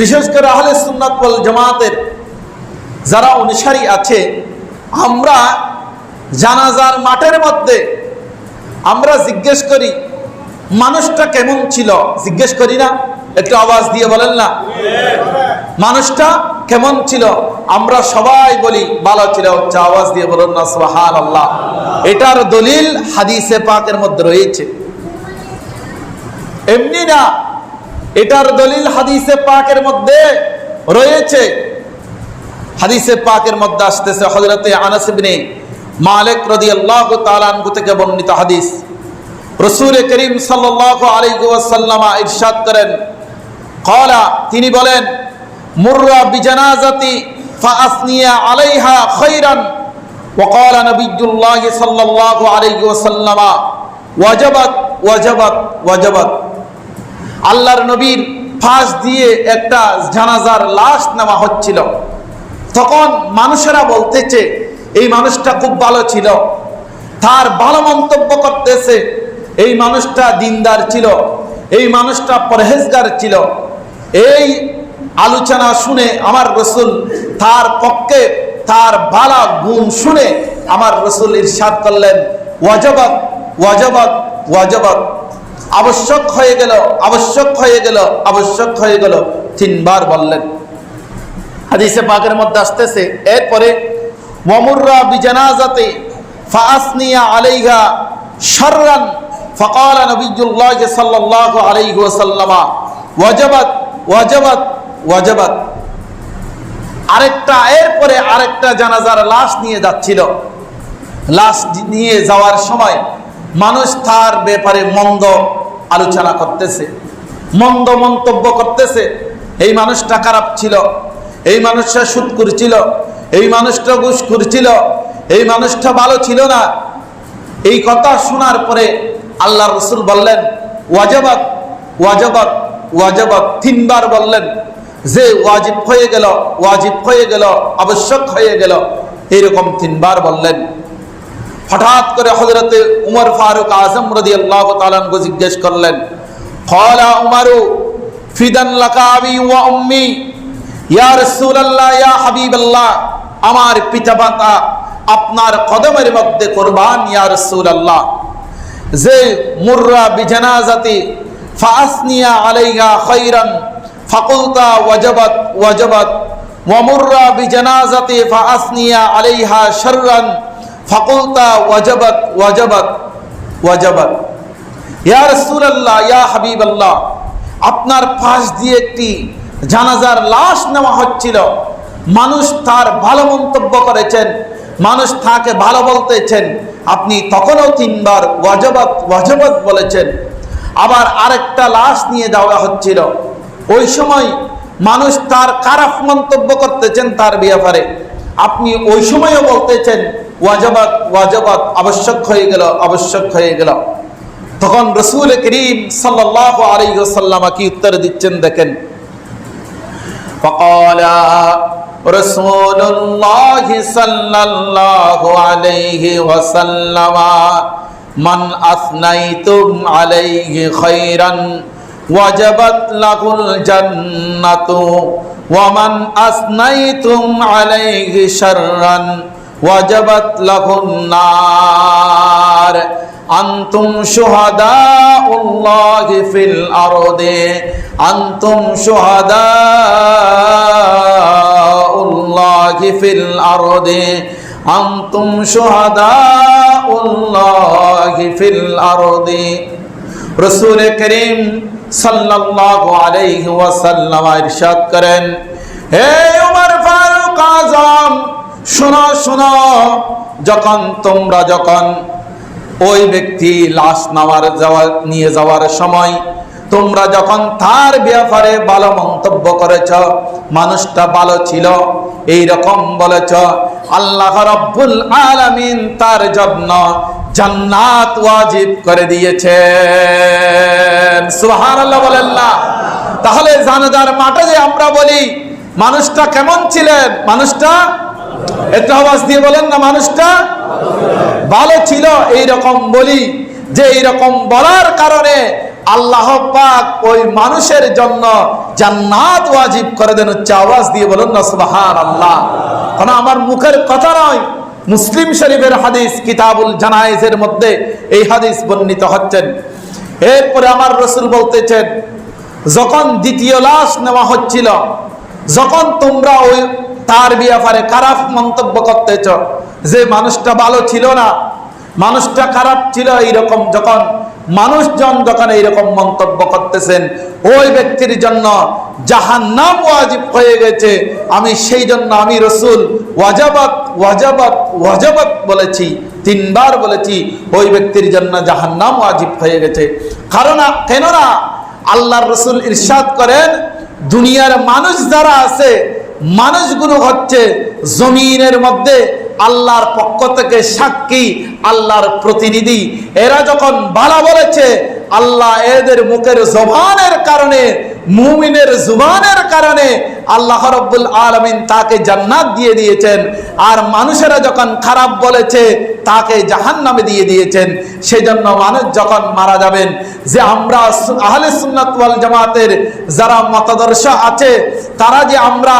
বিশেষ করে আহলে সুন্নাত জামাতের যারা অনুসারী আছে, আমরা জানাজার মাঠের মধ্যে আমরা জিজ্ঞেস করি, মানুষটা কেমন ছিল? জিজ্ঞেস করি না। একটু আওয়াজ দিয়ে বলেন না। মানুষটা কেমন ছিল? আমরা সবাই বলি, ভালো ছিল। হচ্ছে আওয়াজ দিয়ে বলুন না সোহান আল্লাহ এটার দলিল হাদিসে পাকের মধ্যে রয়েছে। এমনি না এটার দলিল হাদিসে পাকের মধ্যে রয়েছে হাদিসে পাকের মধ্যে আসতেছে হজরতে আনাস ইবনে মালিক রাদিয়াল্লাহু তাআলা আনহু থেকে বর্ণিত হাদিস রসুল করিম সাল্লাল্লাহু আলাইহি ওয়াসাল্লাম ইরশাদ করেন ক্বালা তিনি বলেন মুররা বিজানাজাতি ফাআসনিয়া আলাইহা খাইরান وقال نبي الله صلى الله عليه وسلم ওয়াজাবাত ওয়াজাবাত ওয়াজাবাত আল্লাহর নবীর ফাঁস দিয়ে একটা জানাজার লাশ নেওয়া হচ্ছিল। তখন মানুষেরা বলতেছে, এই মানুষটা খুব ভালো ছিল। তার ভালো মন্তব্য করতেছে, এই মানুষটা দিনদার ছিল, এই মানুষটা পরহেজগার ছিল। এই আলোচনা শুনে আমার রসুল তার পক্ষে তার ভালো গুণ শুনে আমার রসুল ইরশাদ করলেন, ওয়াজবাত ওয়াজবাত ওয়াজবাত। আবশ্যক হয়ে গেল আবশ্যক হয়ে গেল আবশ্যক হয়ে গেল তিনবার বললেন হাদিসে পাকের মধ্যে আসতেছে এরপরে ওয়ামুররা বিজানাজাতে ফাসনিয়া আলাইহা শাররান فقال نبي الله صلى الله عليه وسلم ওয়াজাবাত ওয়াজাবাত ওয়াজাবাত আরেকটা এরপরে আরেকটা জানাজার লাশ নিয়ে যাচ্ছিল লাশ নিয়ে যাওয়ার সময় মানুষ তার ব্যাপারে মন্দ আলোচনা করতেছে, মন্দ মন্তব্য করতেছে। এই মানুষটা খারাপ ছিল, এই মানুষটা সুদ করছিল এই মানুষটা ঘুষ করছিল এই মানুষটা ভালো ছিল না। এই কথা শোনার পরে আল্লাহ রসুল বললেন, ওয়াজাবাত ওয়াজাবাত ওয়াজাবাত। তিনবার বললেন যে ওয়াজিব হয়ে গেল, ওয়াজিব হয়ে গেল, আবশ্যক হয়ে গেল। এরকম তিনবার বললেন। হঠাৎ করে হজরতে উমর ফারুক আজম রদি আল্লাহ তালানকে জিজ্ঞেস করলেন কলা উমারু, ফিদান লাকা আবি ওয়া উম্মি, ইয়া রাসূলুল্লাহ, ইয়া হাবিবাল্লাহ, আমার পিতা মাতা আপনার কদমের মধ্যে কোরবান, ইয়া রাসূলুল্লাহ, যে মুররা বিজানাজাতি ফাসনিয়া আলাইহা খাইরান ফাকুলতা ওয়াজাবাত ওয়াজাবাত ওয়ামুররা বিজানাজাতি ফাসনিয়া আলাইহা শাররান ফাকুলতা ওয়াজাবাত ওয়াজাবাত ওয়াজাবাত ইয়া রাসূলুল্লাহ, ইয়া হাবিবাল্লাহ, আপনার পাশ দিয়ে একটি জানাজার লাশ নেওয়া হচ্ছিল। মানুষ তার ভালো মন্তব্য করেছেন, মানুষ তাকে ভালো বলতেছেন। আপনি তখনও তিনবার ওয়াজাবাত ওয়াজাবাত বলেছেন। আবার আরেকটা লাশ নিয়ে যাওয়া হচ্ছিল। ওই সময় মানুষ তার খারাপ মন্তব্য করতেছেন তার ব্যাপারে আপনি ওই সময়ও বলতেছেন ওয়াজাবাত ওয়াজাবাত আবশ্যক হয়ে গেল আবশ্যক হয়ে গেল তখন রসুল করিম সাল্লাহ আলাইসাল্লামা কি উত্তর দিচ্ছেন দেখেন فقال رسول الله صلى الله عليه وسلم من أثنيتم عليه خيرا ওয়াজাবাত লাহুল জান্নাতু ওয়ামান আসনাইতুম আলাইহি শাররান ওয়াজাবাত লাহুন নার। আন্তুম শুহাদাউল্লাহি ফিল আরদে। আন্তুম শুহাদাউল্লাহি ফিল আরদে। আন্তুম শুহাদাউল্লাহি ফিল আরদে। রসূল করিম সাল্লাল্লাহু আলাইহি ওয়াসাল্লাম ইরশাদ করেন, হে ওমর ফারুক আজম, শোনো শোনো, যখন তোমরা যখন ওই ব্যক্তি লাশ নেওয়ার যাওয়া, নিয়ে যাওয়ার সময় তোমরা যখন তার ব্যাপারে ভালো মন্তব্য করেছ, মানুষটা ভালো ছিল এই রকম বলেছ, আল্লাহ রব্বুল আলামিন তার জন্য জান্নাত ওয়াজিব করে দিয়েছেন। সুবহানাল্লাহ বলেন তাহলে জানাজার মাঠে যে আমরা বলি, মানুষটা কেমন ছিলেন? মানুষটা একটা আওয়াজ দিয়ে বলেন না, মানুষটা ভালো ছিল এই রকম বলি যে এই রকম বলার কারণে আল্লাহ পাক ওই মানুষের জন্য জান্নাত ওয়াজিব করে দেন। হচ্ছে আওয়াজ দিয়ে বলুন না সুবহান আল্লাহ কারণ আমার মুখের কথা নয়। মুসলিম শরীফের হাদিস কিতাবুল জানায়েজের মধ্যে এই হাদিস বর্ণিত হচ্ছেন। এরপরে আমার রসুল বলতেছেন, যখন দ্বিতীয় লাশ নেওয়া হচ্ছিল, যখন তোমরা ওই তার ব্যাপারে খারাপ মন্তব্য করতেছ, যে মানুষটা ভালো ছিল না, মানুষটা খারাপ ছিল এইরকম যখন, মানুষজন যখন এইরকম মন্তব্য করতেছেন ওই ব্যক্তির জন্য জাহান্নাম ওয়াজিব হয়ে গেছে। আমি সেই জন্য আমি রসুল ওয়াজাবাত ওয়াজাবাত ওয়াজাবাত বলেছি, তিনবার বলেছি, ওই ব্যক্তির জন্য জাহান্নাম ওয়াজিব হয়ে গেছে। কারণ কেননা আল্লাহর রসুল ইরশাদ করেন, দুনিয়ার মানুষ যারা আছে, মানুষগুলো হচ্ছে জমিনের মধ্যে আল্লাহর পক্ষ থেকে সাক্ষী, আল্লাহর প্রতিনিধি। এরা যখন বালা বলেছে আল্লাহ এদের মুখের জবানের কারণে, মুমিনের জুবানের কারণে আল্লাহ রব্বুল আলমিন তাকে জান্নাত দিয়ে দিয়েছেন। আর মানুষেরা যখন খারাপ বলেছে, তাকে জাহান নামে দিয়ে দিয়েছেন। সেজন্য মানুষ যখন মারা যাবেন, যে আমরা আহলে সুন্নাত ওয়াল জামাতের যারা মতাদর্শ আছে, তারা যে আমরা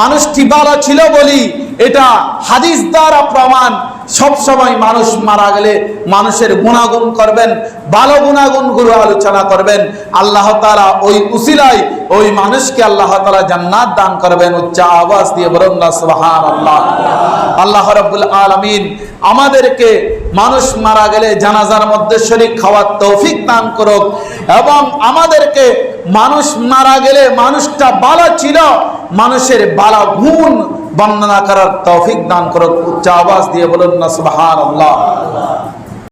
মানুষটি ভালো ছিল বলি, এটা হাদিস দ্বারা প্রমাণ। সব সময় মানুষ মারা গেলে মানুষের গুণাগুণ করবেন, ভালো গুণাগুণগুলো আলোচনা করবেন। আল্লাহ তাআলা ওই উসিলায় ওই মানুষকে আল্লাহ তাআলা জান্নাত দান করবেন, উচ্চ আওয়াজ দিয়ে বলুন সুবহানাল্লাহ। আল্লাহ রাব্বুল আলামিন আমাদেরকে মানুষ মারা গেলে জানাজার মধ্যে শরীক খাওয়ার তৌফিক দান করুক এবং আমাদেরকে মানুষ মারা গেলে মানুষটা ভালো ছিল, মানুষের বালা গুণ বর্ণনা করার তৌফিক দান করুক উচ্চ আওয়াজ দিয়ে বলুন না সুবহানাল্লাহ।